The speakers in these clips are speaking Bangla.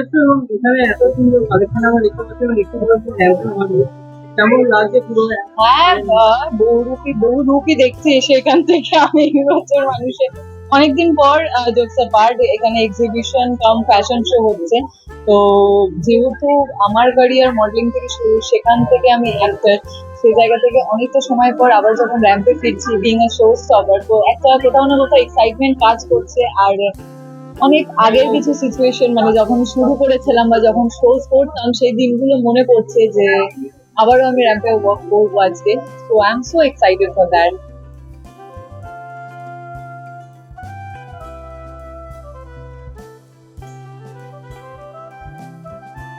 এত হ্যাঁ বহুরূপী দেখছি থেকে। আমি মানুষের অনেকদিন পর পার্ট এখানে এক্সিবিশন কাম ফ্যাশন শো হচ্ছে। তো যেহেতু আমার ক্যারিয়ার মডেলিং থেকে শুরু, সেখান থেকে আমি অ্যাক্টর সেই জায়গা থেকে অনেকটা সময় পর আবার যখন র্যাম্পে ফিরছি বিং এ শো স্টপার তো একটা, কোথাও না কোথাও এক্সাইটমেন্ট কাজ করছে। আর অনেক আগের কিছু সিচুয়েশন মানে যখন শুরু করেছিলাম বা যখন শোজ করতাম, সেই দিনগুলো মনে পড়ছে যে আবারও আমি র্যাম্পে ওয়ার্ক করব আজকে। তো I am so excited for that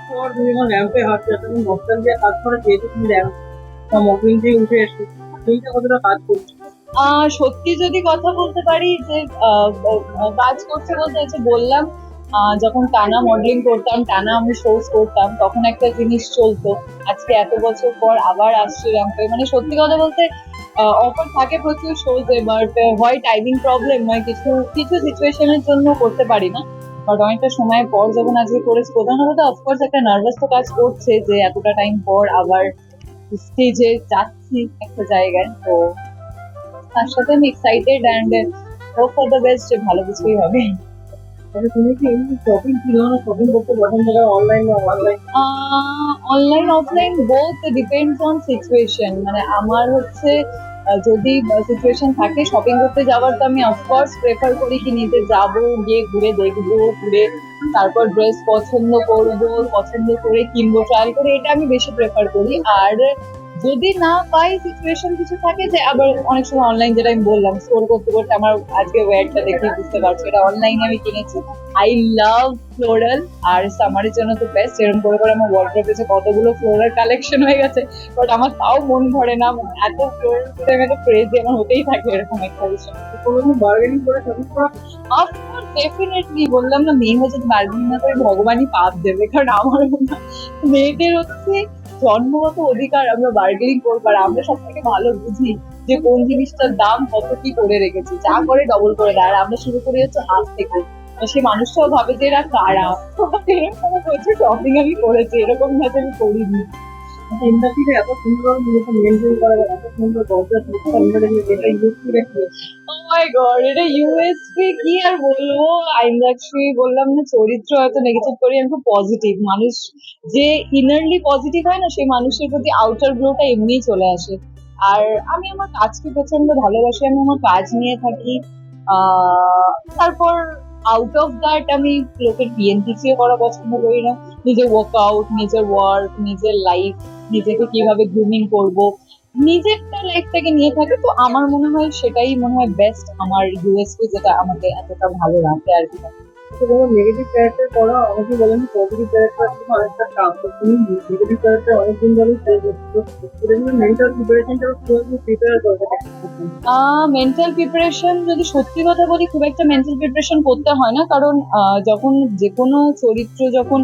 পর তুমি কাজ করে যেহেতু তুমি উঠে কতটা কাজ করছে। সত্যি যদি কথা বলতে পারি যে কাজ করছে বলতে হচ্ছে বললাম যখন টানা মডেলিং করতাম, টানা আমি শোজ করতাম, তখন একটা জিনিস চলতো। আজকে এত বছর পর আবার আসছে র্যাম্পে মানে সত্যি কথা বলতে অফার থাকে প্রচুর শোজে বাট হয় টাইমিং প্রবলেম নয় কিছু কিছু সিচুয়েশনের জন্য করতে পারি না। বাট অনেকটা সময় পর যখন আজকে করেছি প্রধানত অফকোর্স একটা নার্ভাস তো কাজ করছে যে, এতটা টাইম পর আবার স্টেজে যাচ্ছি একটা জায়গায়, তো তার সাথে আমি excited and hope for the best ভালো কিছুই হবে। Online offline both depends on situation মানে আমার হচ্ছে যদি সিচুয়েশন থাকে শপিং করতে যাওয়ার তো আমি অফকোর্স প্রেফার করি কি নিজে যাব গিয়ে ঘুরে দেখব ঘুরে তারপর ড্রেস পছন্দ করব পছন্দ করে কিনবো ট্রায়াল করে এটা আমি বেশি প্রেফার করি। আর যদি না পাই সিচুয়েশন কিছু থাকে যে আবার অনেক সময় অনলাইন যেটা আমি বললাম স্টোর করতে করতে আমার আজকে ওয়্যারটা দেখে বুঝতে পারছি। এটা অনলাইনে আমি কিনেছি। আই লাভ ফ্লোরাল আর সামারের জন্য তো বেস্ট এরকম করে করে আমার ওয়ার্ড্রোপে যে কতগুলো ফ্লোরাল কালেকশন হয়ে গেছে। বাট আমার তাও মন ভরে না। এত ফ্লোরাল আমি এত ক্রেজি আমার হতেই থাকে এরকম একটা বিষয়। কোনোদিন বার্গেনিং করে ডেফিনেটলি বললাম না, মেয়ে হচ্ছে বার্গেনিং না করে ভগবানই পাপ দেবে, কারণ আমার মেয়েদের হচ্ছে জন্মগত অধিকার আমরা বার্গেনিং করব, আর আমরা সব থেকে ভালো বুঝি যে কোন জিনিসটার দাম কত কি করে রেখেছে, যা করে ডবল করে দেয়, আর আমরা শুরু করি হচ্ছে হাত থেকে। সেই মানুষটাও ভাবে যে এরা কারা? এরকম প্রচুর শপিং আমি করেছি, এরকম না আমি করিনি। এত সুন্দর মেনটেন করা এত সুন্দর দরজা মাই গড এটা ইউএসপি কি আর বলব? আইন্দাক্ষী বললাম না চরিত্র হয়তো নেগেটিভ করি আমি পজিটিভ মানুষ যে ইনারলি পজিটিভ হয় না, সেই মানুষের প্রতি আউটার গ্লোটা এমনিই চলে আসে। আর আমি আমার কাজকে প্রচণ্ড ভালোবাসি, আমি আমার কাজ নিয়ে থাকি। তারপর আউট অফ দ্যাট আমি লোকের পিএনপিসিও করা পছন্দ করি না। নিজের ওয়ার্কআউট নিজের ওয়ার্ক নিজের লাইফ নিজেকে কীভাবে গ্রুমিং করব। নিজেরটা লাইফটাকে নিয়ে থাকে, তো আমার মনে হয় সেটাই মনে হয় বেস্ট আমার ইউএসপি যেটা আমাকে এতটা ভালো রাখে আর কি। কোনো নেগেটিভ ক্যারেক্টার করা বলেন পজিটিভ ক্যারেক্টার অনেকটা তো নেগেটিভ ক্যারেক্টার অনেকদিন ট্রাই করছ। মেন্টাল প্রিপেয়ার করবে মেন্টাল প্রিপারেশন যদি সত্যি কথা বলি, খুব একটা মেন্টাল প্রিপারেশন করতে হয় না। কারণ যখন যে কোনো চরিত্র যখন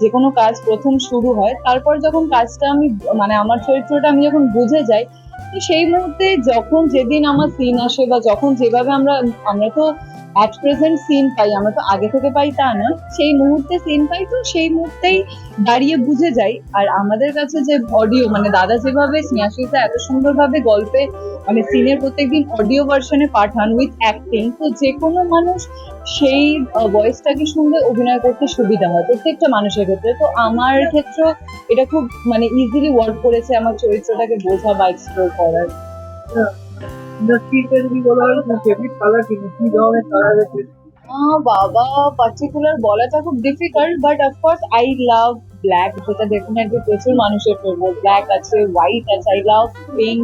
যে কোনো কাজ প্রথম শুরু হয়, তারপর যখন কাজটা আমি মানে আমার চরিত্রটা আমি যখন বুঝে যাই, তো সেই মুহূর্তে যখন যেদিন আমার সিন আসে বা যখন যেভাবে আমরা আমরা তো অ্যাট প্রেজেন্ট সিন পাই, আমরা তো আগে থেকে পাই তা না। সেই মুহূর্তে সিন পাই তো সেই মুহূর্তেই দাঁড়িয়ে বুঝে যাই। আর আমাদের কাছে যে অডিও মানে দাদা যেভাবে স্নেহাশিসা এত সুন্দরভাবে গল্পে মানে সিনের প্রত্যেকদিন অডিও ভার্সনে পাঠান উইথ অ্যাক্টিং তো যে কোনো মানুষ সেই ভয়েসটাকে শুনলে অভিনয় করতে সুবিধা হয়, প্রত্যেকটা মানুষের ক্ষেত্রে। তো আমার ক্ষেত্রে এটা খুব মানে ইজিলি ওয়ার্ক করেছে আমার চরিত্রটাকে বোঝা বা এক্সপ্লোর করার। বাবা পার্টিকুলার বলাটা খুব difficult but I love black যেটা প্রচুর মানুষের ব্ল্যাক আছে হোয়াইট আছে আই লাভ পিঙ্ক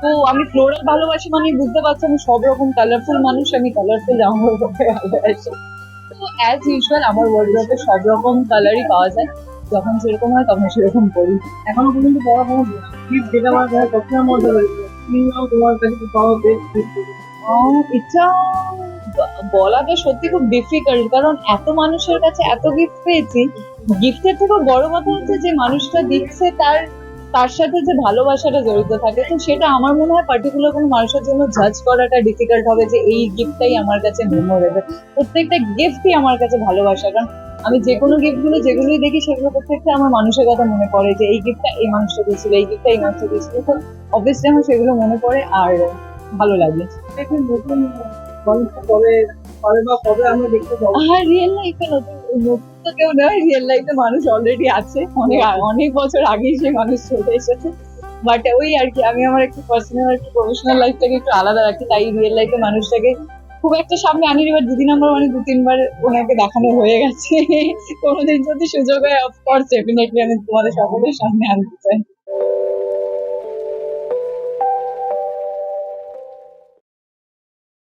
তো আমি ফ্লোরাল ভালোবাসি মানে বুঝতে পারছি, আমি সব রকম কালারফুল মানুষ, আমি কালারফুল জামা ভালোবাসি। তো অ্যাজ আমার ওয়ার্ড্রপে সব রকম কালারই পাওয়া যায়। যখন যেরকম হয়, তখন সেরকম করি। এখনও পর্যন্ত পড়া কোনো যেটা আমার সবসময় মনে আহ, এটা বলাটা সত্যি খুব ডিফিকাল্ট কারণ এত মানুষের কাছে এত গিফট পেয়েছি। গিফটের থেকেও বড় কথা হচ্ছে যে মানুষটা দিচ্ছে তার তার সাথে যে ভালোবাসাটা জড়িত থাকে তো সেটা আমার মনে হয় পার্টিকুলার কোনো মানুষের জন্য জাজ করাটা ডিফিকাল্ট হবে যে এই গিফটটাই আমার কাছে মেমোরেবল প্রত্যেকটা গিফটই আমার কাছে ভালোবাসা কারণ আমি যে কোনো গিফটগুলো যেগুলোই দেখি সেগুলো প্রত্যেকটা আমার মানুষের কথা মনে পড়ে যে এই গিফটটা এই মানুষটা দিয়েছিল এই গিফটটা এই মানুষটা দিয়েছিল তো অবভিয়াসলি আমার সেগুলো মনে পড়ে আর ভালো লাগে। নতুন কবে কবে বা কবে আমরা দেখতে পাবো? আর রিয়েল লাইফে নতুন তো কেউ নয় রিয়েল লাইফে মানুষ অলরেডি আছে। অনেক অনেক বছর আগেই সে মানুষ চলে এসেছে। বাট ওই আর কি আমি আমার একটু পার্সোনাল একটু প্রফেশনাল লাইফটাকে একটু আলাদা রাখি তাই রিয়েল লাইফে মানুষটাকে খুব একটা সামনে আনি এবার দুদিন আমার মানে দু তিনবার ওনাকে দেখানো হয়ে গেছে। কোনোদিন যদি সুযোগ হয় অফকোর্স ডেফিনেটলি আমি তোমাদের সকলের সামনে আনতে চাই।